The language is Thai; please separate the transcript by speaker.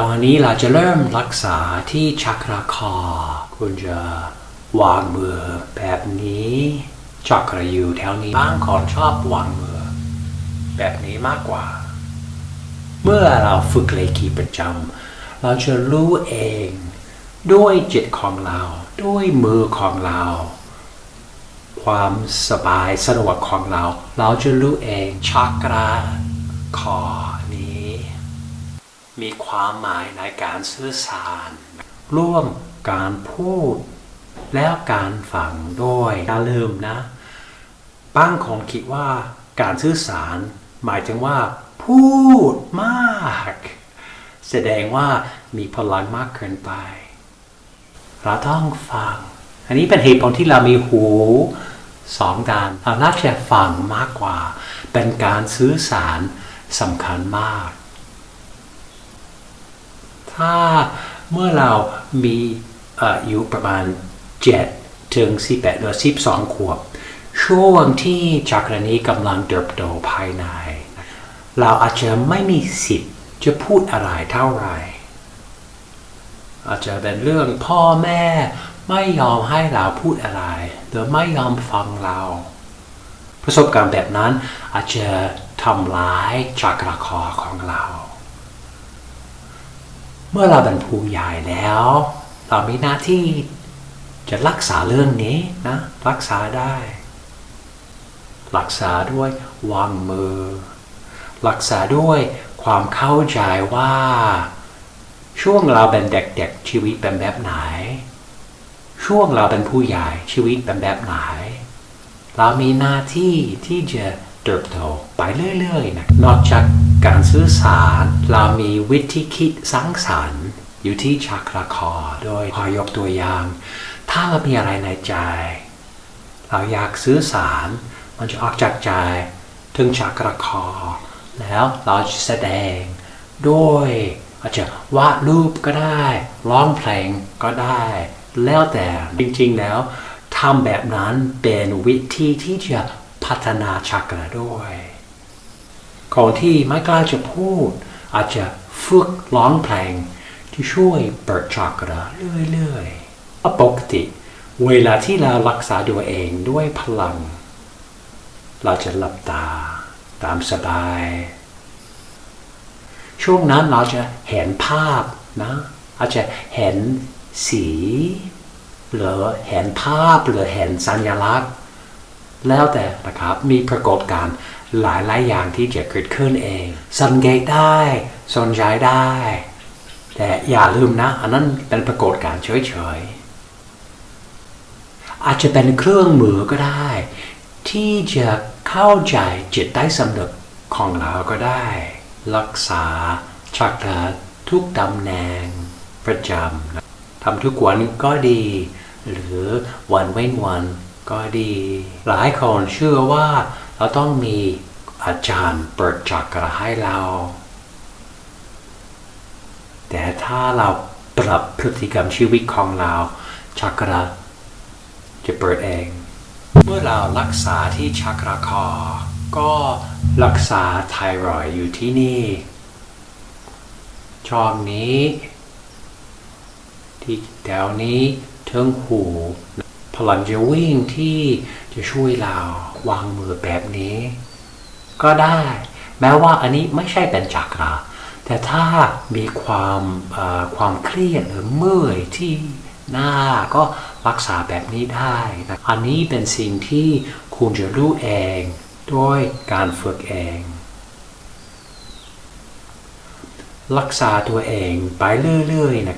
Speaker 1: ตอนนี้เราจะเริ่มรักษาที่ชักราคอ คุณจะวางมือแบบนี้จักระอยู่แถวนี้บางคนชอบวางมือ แบบนี้มากกว่า เมื่อเราฝึกเลขีประจำเราจะรู้เอง ด้วยจิตของเรา ด้วยมือของเรา ความสบายสะดวกของเรา เราจะรู้เองชักราคอ มีความหมายในการสื่อสาร ร่วมการพูด แล้วการฟังด้วยอย่าลืมนะบางคนคิดว่าการสื่อสาร หมายถึงว่า พูดมาก แสดงว่ามีพลังมากเกินไป เราต้องฟัง อันนี้เป็นเหตุผลที่เรามีหูสองด้านเราน่าจะฟังมากกว่า เป็นการสื่อสารสำคัญมาก ถ้าเมื่อเรามีอายุประมาณ 7 ถึง 18 หรือ 12 ขวบ ช่วงที่จักรนี้กำลังเติบโตภายใน เราอาจจะไม่มีสิทธิ์จะพูดอะไรเท่าไหร่ อาจจะเป็นเรื่องพ่อแม่ไม่ยอมให้เราพูดอะไร หรือไม่ยอมฟังเรา ประสบการณ์แบบนั้นอาจจะทำร้ายจักรคอของเรา เมื่อเราเป็นผู้ใหญ่แล้ว เรามีหน้าที่จะรักษาเรื่องนี้นะ รักษาได้ รักษาด้วยวางมือ รักษาด้วยความเข้าใจว่า ช่วงเราเป็นเด็กๆชีวิตเป็นแบบไหน ช่วงเราเป็นผู้ใหญ่ชีวิตเป็นแบบไหน เรามีหน้าที่ที่จะเติบโตไปเรื่อยๆนะนอกจาก การสื่อสารเรามีวิธีคิดสร้างสรรค์อยู่ที่ชักราคอโดยขอยกตัวอย่าง ถ้าเรามีอะไรในใจ เราอยากสื่อสารมันจะออกจากใจถึงชักราคอ แล้วเราจะแสดงด้วยอาจจะวาดรูปก็ได้ ร้องเพลงก็ได้ แล้วแต่จริงๆแล้วทำแบบนั้นเป็นวิธีที่จะพัฒนาชักระด้วย คนที่ไม่กล้าจะพูด อาจจะฝึกร้องเพลงที่ช่วยเปิดชักระเรื่อยๆปกติ เวลาที่เรารักษาตัวเองด้วยพลัง เราจะหลับตาตามสบาย ช่วงนั้นเราจะเห็นภาพนะอาจจะเห็นสีหรือเห็นภาพหรือเห็นสัญลักษณ์ แล้วแต่นะครับมีปรากฏการณ์ หลายหลายอย่างที่จะเกิดขึ้นเองสังเกตได้สนใจได้ แต่อย่าลืมนะ อันนั้นเป็นปรากฏการณ์เฉยๆอาจจะเป็นเครื่องมือก็ได้ ที่จะเข้าใจจิตใต้สำนึกของเราก็ได้ รักษาชักระทุกตำแหน่งประจำนะทำทุกวันก็ดี หรือวันเว้นวันก็ดี หลายคนเชื่อว่า เราต้องมีอาจารย์เปิดจักระให้เรา แต่ถ้าเราปรับพฤติกรรมชีวิตของเราชักระจะเปิดเอง เมื่อเรารักษาที่ชักระคอ ก็รักษาไทรอยด์อยู่ที่นี่ช่องนี้ ที่แถวนี้เทิงหู พลังจะวิ่งที่จะช่วยเราวางมือแบบนี้ ก็ได้ แม้ว่าอันนี้ไม่ใช่เป็นจักระแต่ถ้ามีความความเครียดหรือเมื่อยที่หน้าก็รักษาแบบนี้ได้นะอันนี้เป็นสิ่งที่คุณจะรู้เองด้วยการฝึกเอง รักษาตัวเองไปเรื่อยๆนะ